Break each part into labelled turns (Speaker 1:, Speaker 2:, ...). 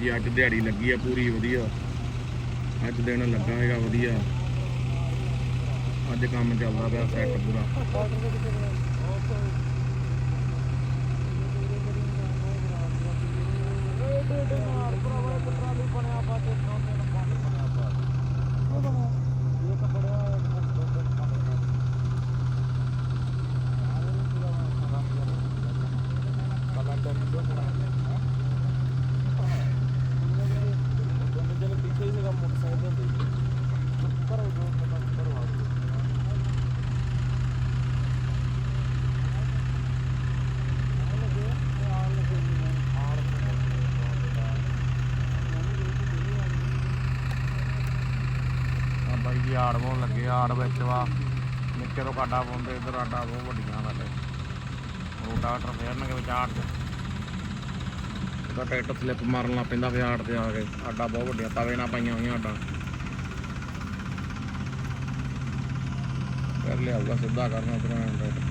Speaker 1: ਜੀ, ਅੱਜ ਦਿਹਾੜੀ ਲੱਗੀ ਆ ਪੂਰੀ, ਵਧੀਆ। ਅੱਜ ਦਿਨ ਲੱਗਾ ਹੈਗਾ, ਵਧੀਆ। ਅੱਜ ਕੰਮ ਚੱਲਦਾ ਪਿਆ ਸੈੱਟ ਪੂਰਾ। ਆ ਆੜ ਪਾਉਣ ਲੱਗੇ ਆੜ ਵਿੱਚ ਵਾ। ਨਿੱਕੇ ਤੋਂ ਕਾਡਾ ਪਾਉਂਦੇ, ਇਧਰ ਆਡਾ ਬਹੁਤ ਵੱਡੀਆਂ ਸਾਡੇ ਰੋਟਾਟਰ ਫੇਰਨਗੇ ਵਿੱਚ ਆੜ ਚ ਟਰੈਕਟਰ ਸਲਿੱਪ ਮਾਰਨ ਲੱਗ ਪੈਂਦਾ ਫਿਰ ਆੜ ਤੇ ਆ ਕੇ। ਆਡਾ ਬਹੁਤ ਵੱਡੀਆਂ ਤਵੇ ਨਾਲ ਪਾਈਆਂ ਹੋਈਆਂ ਆਡਾ ਕਰ ਲਿਆਊਗਾ ਸਿੱਧਾ ਕਰਨਾ ਉਧਰੋਂ ਟਰੈਕਟਰ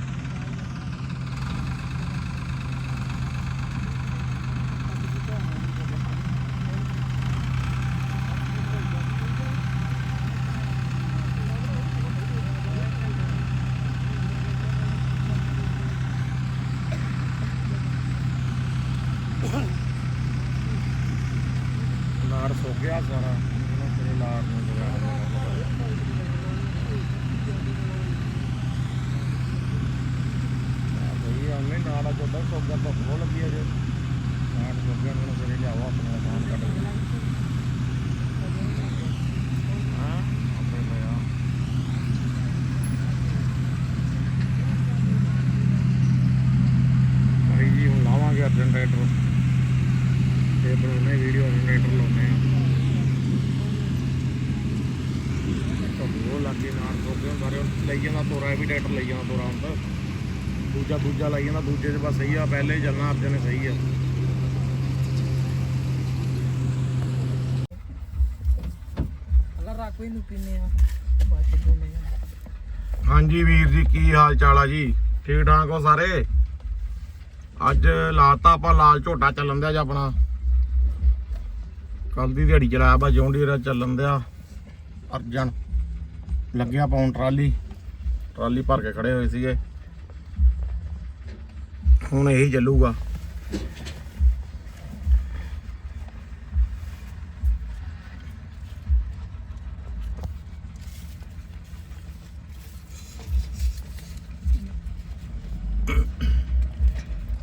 Speaker 1: ਲਾੜ ਸੋ ਗਿਆ ਸਾਰਾ ਉਹਨਾਂ ਤੇਰੇ ਲਾੜ ਨੂੰ ਜਗਾ ਬਈ ਉਹਨੇ ਨਾਲਾ ਚੋਦਾ ਸੋ ਗਿਆ ਤਾਂ ਲੱਗੀ ਅਜੇ ਨਾੜ ਸੋ ਗਿਆ ਮੈਨੂੰ ਲਿਆਓ, ਆਪਣਾ ਸਮਾਨ ਕੱਢ ਕੇ ਹਾਂ ਆਪੇ ਲਿਆ ਭਾਈ ਜੀ, ਹੁਣ ਲਾਵਾਂਗੇ ਅਰਜਨ ਤੇ ਬਣਾਉਣੇ ਵੀਡੀਓ ਜਨਰੇਟਰ ਲਾਉਣੇ ਆ। ਤਾਂ ਉਹ ਲੱਗੇ ਨਾਲ ਸੋਕੇ ਸਾਰੇ ਲਈ ਜਾਂਦਾ ਤੋਰਾ ਵੀ ਟਰੈਕਟਰ ਲਈ ਜਾਂਦਾ ਤੋਰਾ ਹੁੰਦਾ ਦੂਜਾ ਦੂਜਾ ਲਈ ਜਾਂਦਾ ਦੂਜੇ 'ਚ ਬਸ ਸਹੀ ਆ ਪਹਿਲੇ ਹੀ ਚੱਲਣਾ ਅਰਜਨ ਨੇ ਸਹੀ ਆ।
Speaker 2: ਅਗਰ ਰਾਕੋਈ ਨੂੰ ਪੀਨੇ ਆ ਬਾਅਦ ਚ ਦੋਨੇ
Speaker 1: ਹਾਂਜੀ ਵੀਰ ਜੀ ਕੀ ਹਾਲ ਚਾਲ ਆ ਜੀ? ਠੀਕ ਠਾਕ ਹੋ ਸਾਰੇ? ਅੱਜ ਲਾਤਾ ਆਪਾਂ ਲਾਲ ਝੋਟਾ ਚੱਲਣ ਦਿਆ ਜੀ ਆਪਣਾ। ਕੱਲ ਦੀ ਦਿਹਾੜੀ ਚਲਾਇਆ ਬਾ ਜੌਂਡੀਰਾ ਚੱਲਣ ਦਿਆ। ਅਰਜਨ ਲੱਗਿਆ ਪਾਉਣ ਟਰਾਲੀ। ਟਰਾਲੀ ਭਰ ਕੇ ਖੜੇ ਹੋਏ ਸੀਗੇ। ਹੁਣ ਇਹੀ ਚੱਲੂਗਾ।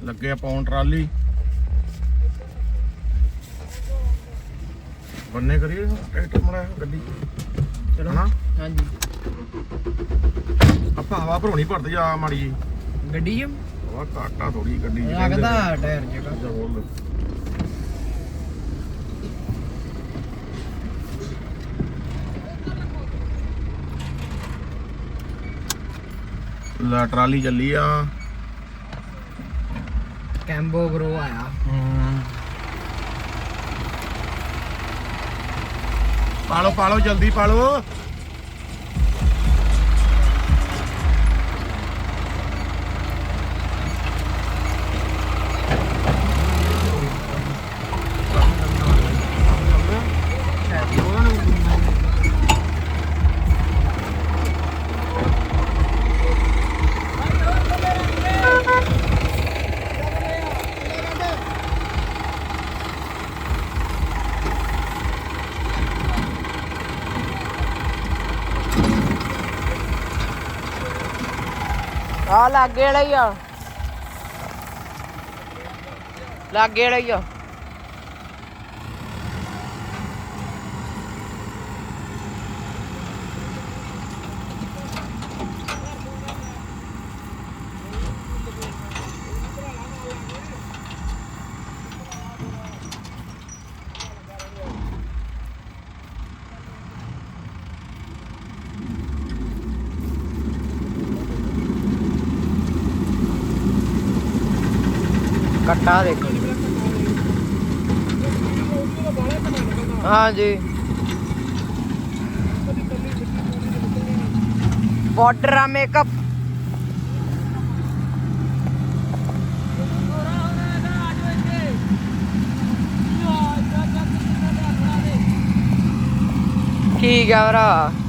Speaker 1: ਲੱਗੇ ਆ ਪਾਉਣ ਟਰਾਲੀ। ਬੰਨੇ ਕਰੀਏ ਟਰੈਕਟਰ ਮੜਾ ਗੱਡੀ।
Speaker 2: ਚਲੋ।
Speaker 1: ਹਨਾ?
Speaker 2: ਹਾਂਜੀ।
Speaker 1: ਆਪਾਂ ਹਵਾ ਭਰੋਣੀ ਭਰਦੇ ਜਾ ਮਾੜੀ ਜੀ
Speaker 2: ਗੱਡੀ ਚ?
Speaker 1: ਹਵਾ ਘਾਟਾ ਥੋੜੀ ਗੱਡੀ ਚ
Speaker 2: ਲੱਗਦਾ ਟਾਇਰ ਜਗਾ
Speaker 1: ਅੱਛਾ ਬੋਲ। ਲਾ ਟਰਾਲੀ ਚੱਲੀ ਆ।
Speaker 2: ਕੈਂਬੋ ਬਰੋ ਆਇਆ।
Speaker 1: ਪਾਲੋ ਪਾਲੋ ਜਲਦੀ ਪਾਲੋ।
Speaker 2: ਆ ਲਾਗੇ ਵਾਲਾ ਹੀ ਆ। ਲਾਗੇ ਵਾਲਾ ਹੀ ਆ। कट्टा देखो हाँ जी। Border makeup. ठीक है भरा।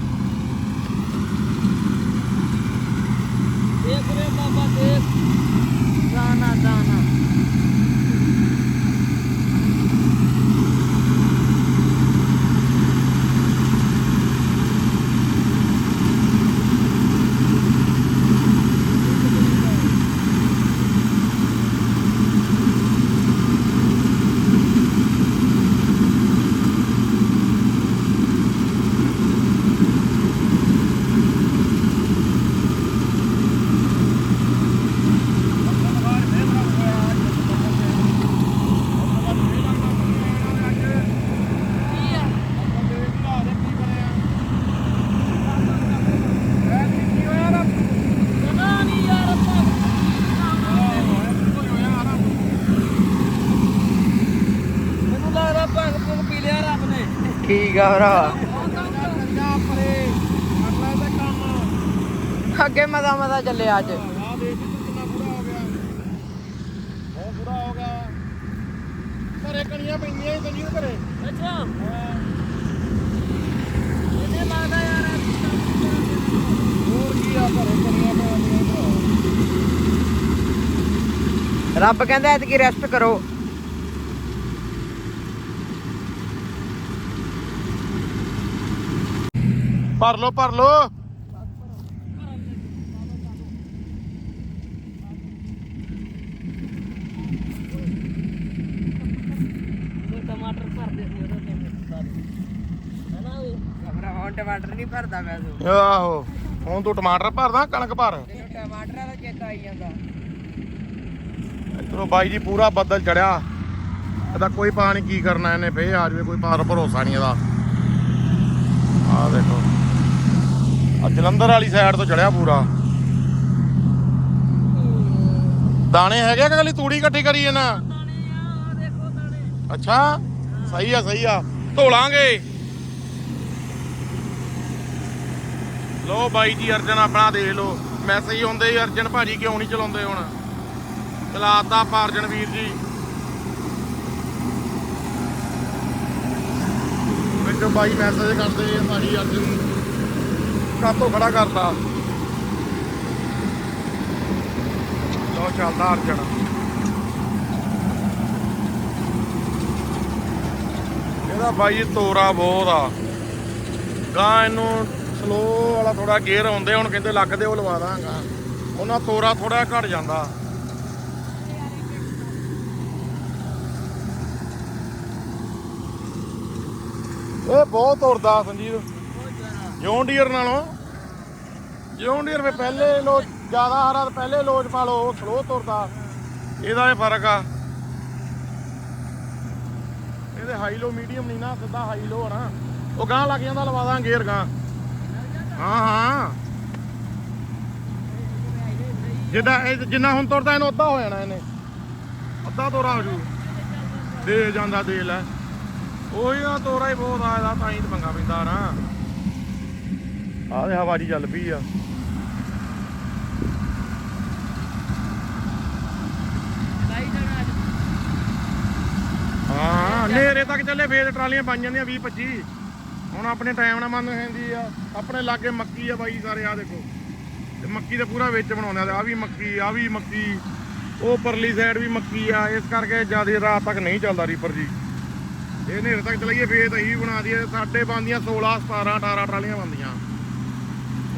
Speaker 3: ਠੀਕ ਆ ਭਰਾ। ਅੱਗੇ ਮਦਾ ਮਦਾ ਚੱਲੇ ਅੱਜ।
Speaker 1: ਘਰੇ ਕਣੀਆਂ ਪੈਂਦੀਆਂ ਹੀ ਤੈਨੂੰ ਘਰੇ
Speaker 2: ਅੱਛਾ ਇਹਨੇ ਲੱਗਦਾ ਯਾਰ
Speaker 1: ਹੋਰ ਕੀ ਆ ਘਰੇ ਕਣੀਆਂ ਪੈਂਦੀਆਂ
Speaker 3: ਰੱਬ ਕਹਿੰਦਾ ਐਤਕੀ ਰੈਸਟ ਕਰੋ।
Speaker 1: ਭਰ ਲੋ ਭਰ ਲੋ
Speaker 2: ਟਮਾਟਰ ਭਰ ਦੇ ਸੀ ਉਹਦਾ ਕਿਵੇਂ ਹੈਨਾ ਓਏ
Speaker 3: ਭਰਾ ਹੁਣ ਟਮਾਟਰ ਨਹੀਂ ਭਰਦਾ ਮੈਂ ਤੂੰ।
Speaker 1: ਆਹੋ ਹੁਣ ਤੂੰ ਟਮਾਟਰ ਭਰਦਾ ਕਣਕ ਭਰ।
Speaker 3: ਟਮਾਟਰਾਂ ਦਾ ਚੇਤਾ ਆਈ ਜਾਂਦਾ।
Speaker 1: ਚਲੋ ਬਾਈ ਜੀ ਪੂਰਾ ਬੱਦਲ ਚੜਿਆ। ਇਹਦਾ ਕੋਈ ਨਹੀਂ ਕੀ ਕਰਨਾ ਇਹਨੇ ਫੇਰ ਆ ਜਾਵੇ ਕੋਈ ਪਾਰ ਭਰੋਸਾ ਨਹੀਂ ਇਹਦਾ। ਆਹ ਦੇਖੋ। ਆ ਜਲੰਧਰ ਵਾਲੀ ਸਾਈਡ ਤੋਂ ਚੜਿਆ ਪੂਰਾ। ਦਾਣੇ ਹੈਗੇ ਕਿ ਖਾਲੀ ਤੂੜੀ ਇਕੱਠੀ ਕਰੀ ਨਾ ਅੱਛਾ, ਸਹੀ ਆ ਸਹੀ ਆ। ਧੋਲਾਂਗੇ। ਲੋ ਬਾਈ ਜੀ, ਅਰਜਨ ਆਪਣਾ ਦੇਖ ਲੋ ਮੈਸੇਜ ਹੁੰਦੇ ਹੀ, ਅਰਜਨ ਭਾਜੀ ਕਿਉਂ ਨਹੀਂ ਚਲਾਉਂਦੇ ਹੁਣ? ਚਲਾਤਾ ਆਪਾਂ ਅਰਜਨ ਵੀਰ ਜੀ। ਮੈਨੂੰ ਬਾਈ ਮੈਸੇਜ ਕਰਦੇ ਭਾਜੀ ਅਰਜਨ। ਕਾਤੋਂ ਖੜਾ ਕਰਤਾ। ਲੋ ਚੱਲਦਾ ਅਰਜਨ। ਇਹਦਾ ਬਾਈ ਤੋਰਾ ਬਹੁਤ ਆ। ਗਾਂ ਇਹਨੂੰ ਸਲੋ ਵਾਲਾ ਥੋੜਾ ਗੇਅਰ ਆਉਂਦੇ, ਹੁਣ ਕਹਿੰਦੇ ਲੱਗਦੇ ਉਹ ਲਵਾ ਦਾਂਗਾ। ਉਹਨਾਂ ਤੋਰਾ ਥੋੜਾ ਘਟ ਜਾਂਦਾ। ਇਹ ਬਹੁਤ ਤੁਰਦਾ ਸੰਜੀਤ ਜੌਨ ਡੀਅਰ ਨਾਲੋਂ। ਜੌਨ ਡੀਅਰ ਵੇ ਪਹਿਲੇ ਲੋ ਜ਼ਿਆਦਾ ਹਾਰਾ ਤੇ ਪਹਿਲੇ ਲੋਚ ਪਾ ਲਓ ਸਲੋ ਤੁਰਦਾ। ਇਹਦਾ ਇਹ ਫ਼ਰਕ ਆ। ਇਹਦੇ ਹਾਈ ਲੋ ਮੀਡੀਅਮ ਨਹੀਂ ਨਾ, ਸਿੱਧਾ ਹਾਈ ਲੋ ਆ ਨਾ। ਉਹ ਗਾਂ ਲੱਗ ਜਾਂਦਾ, ਲਵਾ ਦਾਂ ਗੇਅਰ ਗਾਂ ਹਾਂ ਹਾਂ। ਜਿੱਦਾਂ ਜਿੰਨਾ ਹੁਣ ਤੁਰਦਾ, ਇਹਨੂੰ ਅੱਧਾ ਹੋ ਜਾਣਾ ਇਹਨੇ। ਅੱਧਾ ਤੋਰਾ ਹੋ ਜੂ। ਦੇ ਜਾਂਦਾ, ਦੇ ਲੈ। ਉਹੀ ਆ, ਤੋਰਾ ਹੀ ਬਹੁਤ ਆ, ਇਹਦਾ ਤਾਂ ਹੀ ਪੰਗਾ ਪੈਂਦਾ ਨਾ। ਆਹ ਤੇ ਹਵਾ ਜੀ ਚੱਲ ਪਈ ਆ। ਹਾਂ ਨੇਰੇ ਤੱਕ ਚੱਲੇ, ਫੇਰ ਟਰਾਲੀਆਂ ਬਣ ਜਾਂਦੀਆਂ 20 25 ਹੁਣ ਆਪਣੇ ਟਾਈਮ ਨਾਲ ਮੰਨ ਜਾਂਦੀ ਆ, ਆਪਣੇ ਲਾਗੇ ਮੱਕੀ ਆ ਬਾਈ ਸਾਰੇ ਆ ਦੇਖੋ। ਤੇ ਮੱਕੀ ਦਾ ਪੂਰਾ ਵਿੱਚ ਬਣਾਉਂਦੇ ਆ ਆ ਵੀ ਮੱਕੀ ਆ ਵੀ ਮੱਕੀ। ਉਹ ਪਰਲੀ ਸਾਈਡ ਵੀ ਮੱਕੀ ਆ, ਇਸ ਕਰਕੇ ਜ਼ਿਆਦਾ ਰਾਤ ਤੱਕ ਨਹੀਂ ਚੱਲਦਾ ਰੀਪਰ ਜੀ। ਇਹ ਨੇਰੇ ਤੱਕ ਚਲਾਈਏ, ਫੇਰ ਤਾਂ ਹੀ ਬਣਾ ਦਈਏ, ਸਾਡੇ ਬੰਦੀਆਂ 16 17 18 ਟਰਾਲੀਆਂ ਬੰਦੀਆਂ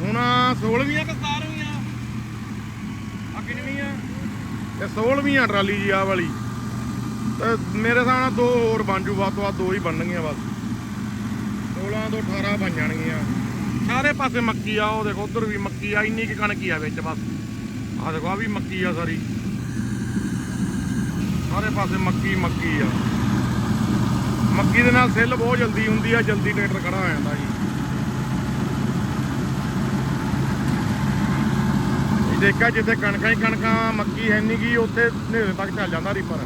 Speaker 1: ਹੁਣ 16ਵੀਆਂ ਕਿ 17ਵੀਆਂ ਆ ਕਿੰਨੀਆਂ? ਇਹ 16ਵੀਆਂ ਟਰਾਲੀ ਜੀ ਆ ਵਾਲੀ। ਤੇ ਮੇਰੇ ਹਿਸਾਬ ਨਾਲ ਦੋ ਹੋਰ ਬਣ ਜੂ, ਵੱਧ ਤੋਂ ਵੱਧ ਦੋ ਹੀ ਬਣਨਗੀਆਂ ਬਸ। 16 ਤੋਂ 18 ਬਣ ਜਾਣਗੀਆਂ। ਸਾਰੇ ਪਾਸੇ ਮੱਕੀ ਆ, ਉਹ ਦੇਖੋ, ਉਧਰ ਵੀ ਮੱਕੀ ਆ, ਇੰਨੀ ਕਿ ਕਣਕ ਹੀ ਆ ਵਿੱਚ ਬਸ। ਆ ਦੇਖੋ ਆ ਵੀ ਮੱਕੀ ਆ ਸਾਰੀ। ਸਾਰੇ ਪਾਸੇ ਮੱਕੀ ਮੱਕੀ ਆ। ਮੱਕੀ ਦੇ ਨਾਲ ਸਿੱਲ ਬਹੁਤ ਜਲਦੀ ਹੁੰਦੀ ਆ, ਜਲਦੀ ਟਰੈਕਟਰ ਖੜਾ ਹੋ ਜਾਂਦਾ ਜੀ। ਦੇਖਿਆ ਜਿੱਥੇ ਕਣਕਾਂ ਹੀ ਕਣਕਾਂ, ਮੱਕੀ ਹੈ ਨਹੀਂ ਗੀ, ਉੱਥੇ ਹਨੇਰੇ ਤੱਕ ਚੱਲ ਜਾਂਦਾ ਰੀਪਰ।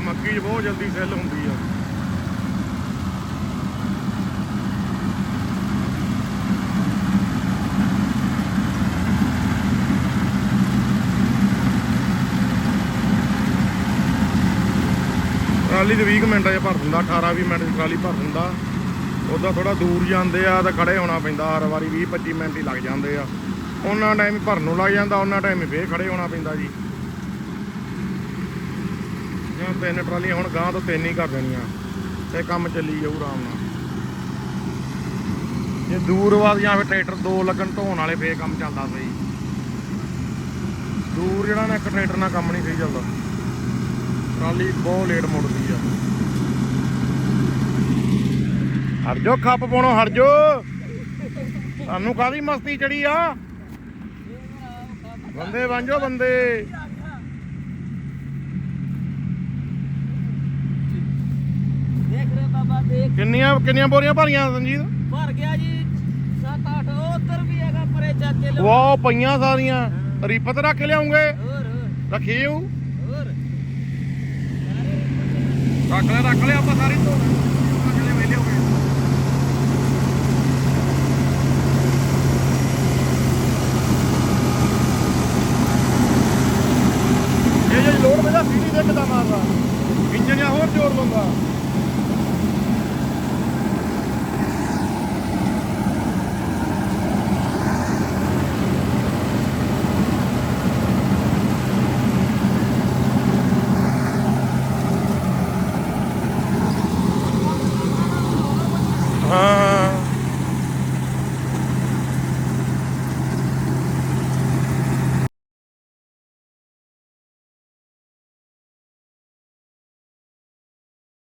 Speaker 1: ਮੱਕੀ 'ਚ ਬਹੁਤ ਜਲਦੀ ਸੈੱਲ ਹੁੰਦੀ ਆ। ਟਰਾਲੀ ਦੇ 20 ਕੁ ਮਿੰਟਾਂ 'ਚ ਭਰ ਦਿੰਦਾ 18 20 ਮਿੰਟ 'ਚ ਟਰਾਲੀ ਭਰ ਦਿੰਦਾ। ਉਦੋਂ ਥੋੜਾ ਦੂਰ ਜਾਂਦੇ ਆ, ਤਾਂ ਖੜੇ ਹੋਣਾ ਪੈਂਦਾ, ਹਰ ਵਾਰੀ 20 25 ਮਿੰਟ ਹੀ ਲੱਗ ਜਾਂਦੇ ਆ। ਉਹਨਾਂ ਟਾਈਮ ਭਰਨ ਨੂੰ ਲੱਗ ਜਾਂਦਾ, ਉਹਨਾਂ ਟਾਈਮ ਫੇਰ ਖੜੇ ਹੋਣਾ ਪੈਂਦਾ ਜੀ। ਜਿਵੇਂ ਤਿੰਨ ਟਰਾਲੀਆਂ, ਹੁਣ ਗਾਂ ਤੋਂ ਤਿੰਨ ਹੀ ਕਰ ਦੇਣੀਆਂ। ਤੇ ਕੰਮ ਚੱਲੀ ਜਾਊ ਆਰਾਮ ਨਾਲ। ਜੇ ਦੂਰ ਵਾ ਜਾਂ ਫਿਰ ਟਰੈਕਟਰ ਦੋ ਲੱਗਣ ਢੋਣ ਵਾਲੇ, ਫੇਰ ਕੰਮ ਚੱਲਦਾ ਸਹੀ। ਦੂਰ ਜਿਹੜਾ ਨਾ ਇੱਕ ਟਰੈਕਟਰ ਨਾਲ ਕੰਮ ਨਹੀਂ ਸਹੀ ਚੱਲਦਾ। ਟਰਾਲੀ ਬਹੁਤ ਲੇਟ ਮੁੜਦੀ ਆ। ਹਟ ਜੋ ਖੱਪ ਪਾਉਣੋ ਹਟ ਜੋ ਸਾਨੂੰ ਕਾਦੀ ਮਸਤੀ ਚੜੀ ਆ? ਬੰਦੇ ਜਾਓ ਬੰਦੇ।
Speaker 2: ਦੇਖ ਰਹੇ ਬਾਬਾ ਦੇਖ।
Speaker 1: ਕਿੰਨੀਆਂ ਕਿੰਨੀਆਂ ਬੋਰੀਆਂ ਭਰੀਆਂ ਸੰਜੀਤ?
Speaker 2: ਭਰ ਗਿਆ ਜੀ 7 8 ਉਧਰ ਵੀ ਹੈਗਾ ਪਰੇ ਚਾਚੇ ਲੋ
Speaker 1: ਵਾਹ ਪਈਆਂ ਸਾਰੀਆਂ। ਰੀਪਤ ਰੱਖ ਲਿਆਉਂਗੇ।
Speaker 2: ਹੋਰ
Speaker 1: ਰੱਖੀ
Speaker 2: ਹੋਰ।
Speaker 1: ਰੱਖ ਲੈ ਰੱਖ ਲੈ ਆਪਾਂ ਸਾਰੀ ਧੋ